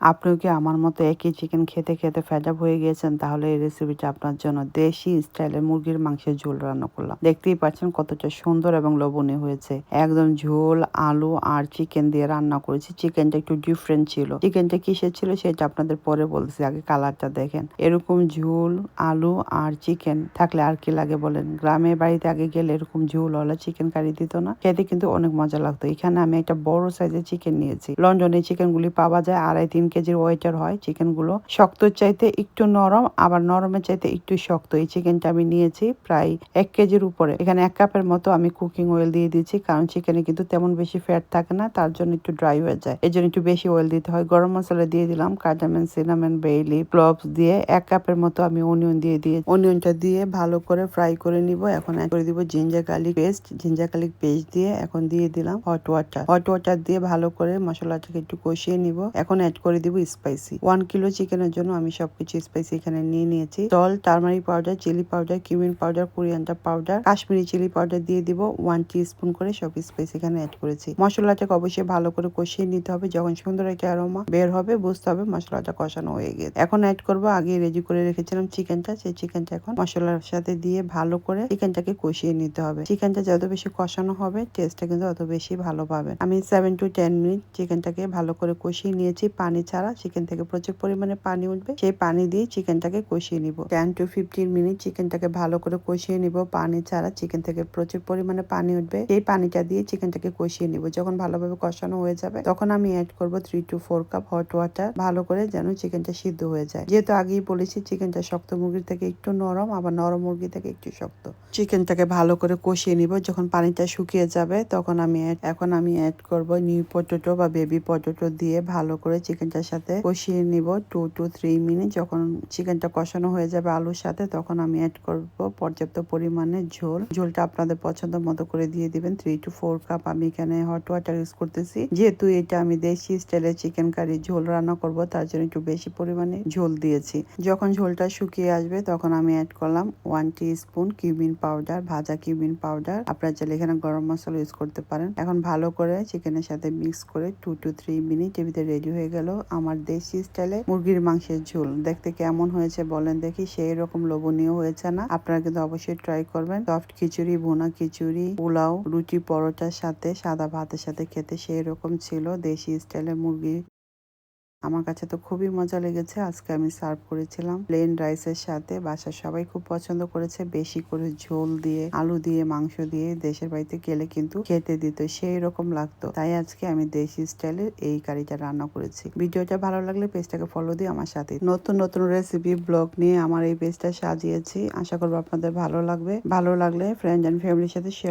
আপনিও কি আমার মতো একই চিকেন খেতে খেতে আপ হয়ে গিয়েছেন? তাহলে এই রেসিপিটা আপনার জন্য দেশি স্টাইলে মুরগির মাংসের ঝোল রান্না করলাম। দেখতেই পাচ্ছেন কতটা সুন্দর এবং লোভনীয় হয়েছে। একদম ঝোল, আলু আর চিকেন দিয়ে রান্না করেছি। চিকেনটা একটু ডিফারেন্ট ছিল। চিকেনটা কিসের ছিল সেটা আপনাদের পরে বলছি আগে কালারটা দেখেন। এরকম ঝোল, আলু আর চিকেন থাকলে আর কি লাগে বলেন? গ্রামের বাড়িতে আগে গেলে এরকম ঝোল হলে চিকেন কারি দিত না। খেতে কিন্তু অনেক মজা লাগতো। এখানে আমি একটা বড় সাইজের চিকেন নিয়েছি। লন্ডনে চিকেন গুলি পাওয়া যায় আড়াই, তিন কেজির ওয়েটার হয় চিকেনগুলো শক্ত চাইতে একটু নরম, আবার নরমের চাইতে একটু শক্ত। এই চিকেনটা আমি নিয়েছি প্রায় এক কেজির উপরে। এখানে এক কাপের মতো আমি কুকিং অয়েল দিয়ে দিয়েছি, কারণ চিকেনে কিন্তু তেমন বেশি ফ্যাট থাকে না, তার জন্য একটু ড্রাই হয়ে যায়। এই একটু বেশি অয়েল দিতে হয়। গরম মশলা দিয়ে দিলাম কার্ডামেন সিনামেন, বেইলি, ক্লভস দিয়ে এক কাপের মতো আমি অনিয়ন দিয়ে দিয়ে অনিয়নটা দিয়ে ভালো করে ফ্রাই করে নিব। এখন করে দিব ginger garlic paste. Ginger garlic paste দিয়ে এখন দিয়ে দিলাম হট ওয়াটার। হট ওয়াটার দিয়ে ভালো করে মশলাটাকে একটু কষিয়ে নিব। এখন অ্যাড করে দিব স্পাইসি ওয়ান কিলো চিকেনের জন্য আমি সবকিছু স্পাইসি এখানে নিয়ে নিয়েছি। জল turmeric powder chilli powder cumin powder coriander powder Kashmiri chilli powder দিয়ে দিব। ওয়ান স্পুন করে সব স্পাইস এখানে অ্যাড করেছি। মশলাটাকে অবশ্যই ভালো করে কষিয়ে নিতে হবে। যখন সুন্দর একটা অ্যারোমা বের হবে, বুঝতে হবে মশলাটা কষানো হয়ে গেছে। এখন অ্যাড করব, আগে রেডি করে রেখেছিলাম চিকেনটা সেই চিকেনটা এখন মশলার সাথে দিয়ে ভালো করে চিকেনটাকে কষিয়ে নিতে হবে। চিকেনটা যত বেশি কষানো হবে টেস্টটা কিন্তু অত বেশি ভালো পাবেন আমি সেভেন টু টেন মিনিট চিকেনটাকে ভালো করে কষিয়ে নিয়েছি। পানি ছাড়া চিকেন থেকে প্রচুর পরিমাণে পানি উঠবে। সেই পানি দিয়ে চিকেনটাকে কষিয়ে নিব। টেন টু ফিফটিন মিনিট চিকেনটাকে ভালো করে কষিয়ে নিব। পানি ছাড়া চিকেন থেকে প্রচুর পরিমাণে পানি উঠবে। সেই পানিটা দিয়ে চিকেনটাকে কষিয়ে নিব। যখন ভালোভাবে কষানো হয়ে যাবে, তখন আমি অ্যাড করব three to four cup hot water ভালো করে যেন চিকেনটা সিদ্ধ হয়ে যায়। যেহেতু আগেই বলেছি, চিকেনটা শক্ত মুরগির থেকে একটু নরম, আবার নরম মুরগি থেকে একটু শক্ত। চিকেনটাকে ভালো করে কষিয়ে নিব। যখন পানিটা শুকিয়ে যাবে, তখন আমি এখন আমি অ্যাড করব নিউ পটেটো বা বেবি পটেটো দিয়ে ভালো করে চিকেনটার সাথে কষিয়ে নিব টু টু থ্রি মিনিট যখন চিকেনটা কষানো হয়ে যাবে আলুর সাথে, তখন আমি অ্যাড করব পর্যাপ্ত পরিমাণে ঝোল। ঝোলটা আপনাদের পছন্দ মতো করে দিয়ে দিবেন। থ্রি টু ফোর কাপ আমি এখানে হট ওয়াটার ইউজ করতেছি। যেহেতু এটা আমি দেশি স্টাইলের চিকেন কারি ঝোল রান্না করব, তার জন্য একটু বেশি পরিমাণে ঝোল দিয়েছি। যখন ঝোলটা শুকিয়ে আসবে, তখন আমি অ্যাড করলাম one teaspoon cumin powder ভাজা কিউমিন পাউডার আপনারা চাইলে এখানে গরম মশলা ইউজ করতে পারেন। এখন ভালো করে চিকেনের সাথে মিক্স করে টু টু থ্রি মিনিট টিভিতে রেডি হয়ে গেল। আমার দেশি স্টাইলে মুরগির মাংসের ঝোল। দেখতে কেমন হয়েছে বলেন দেখি, সেই রকম লোভনীয় হয়েছে না? আপনারা কিন্তু অবশ্যই ট্রাই করবেন। সফট খিচুড়ি, ভুনা খিচুড়ি, পোলাও, রুটি পরোটার সাথে, সাদা ভাতের সাথে খেতে সেই রকম ছিল দেশি স্টাইলে মুরগি আমার কাছে তো খুবই মজা লেগেছে। আজকে আমি সার্ভ করেছিলাম প্লেন রাইসের সাথে। বাসার সবাই খুব পছন্দ করেছে। বেশি করে ঝোল দিয়ে, আলু দিয়ে, মাংস দিয়ে দেশের বাড়িতে গেলে কিন্তু খেতে দিত, সেই রকম লাগতো। তাই আজকে আমি দেশি স্টাইলের এই কারিটা রান্না করেছি। ভিডিওটা ভালো লাগলে পেজটাকে ফলো দিয়ে আমার সাথে নতুন নতুন রেসিপি ব্লগ নিয়ে আমার এই পেজটা সাজিয়েছি। আশা করব আপনাদের ভালো লাগবে। ভালো লাগলে ফ্রেন্ড অ্যান্ড ফ্যামিলির সাথে শেয়ার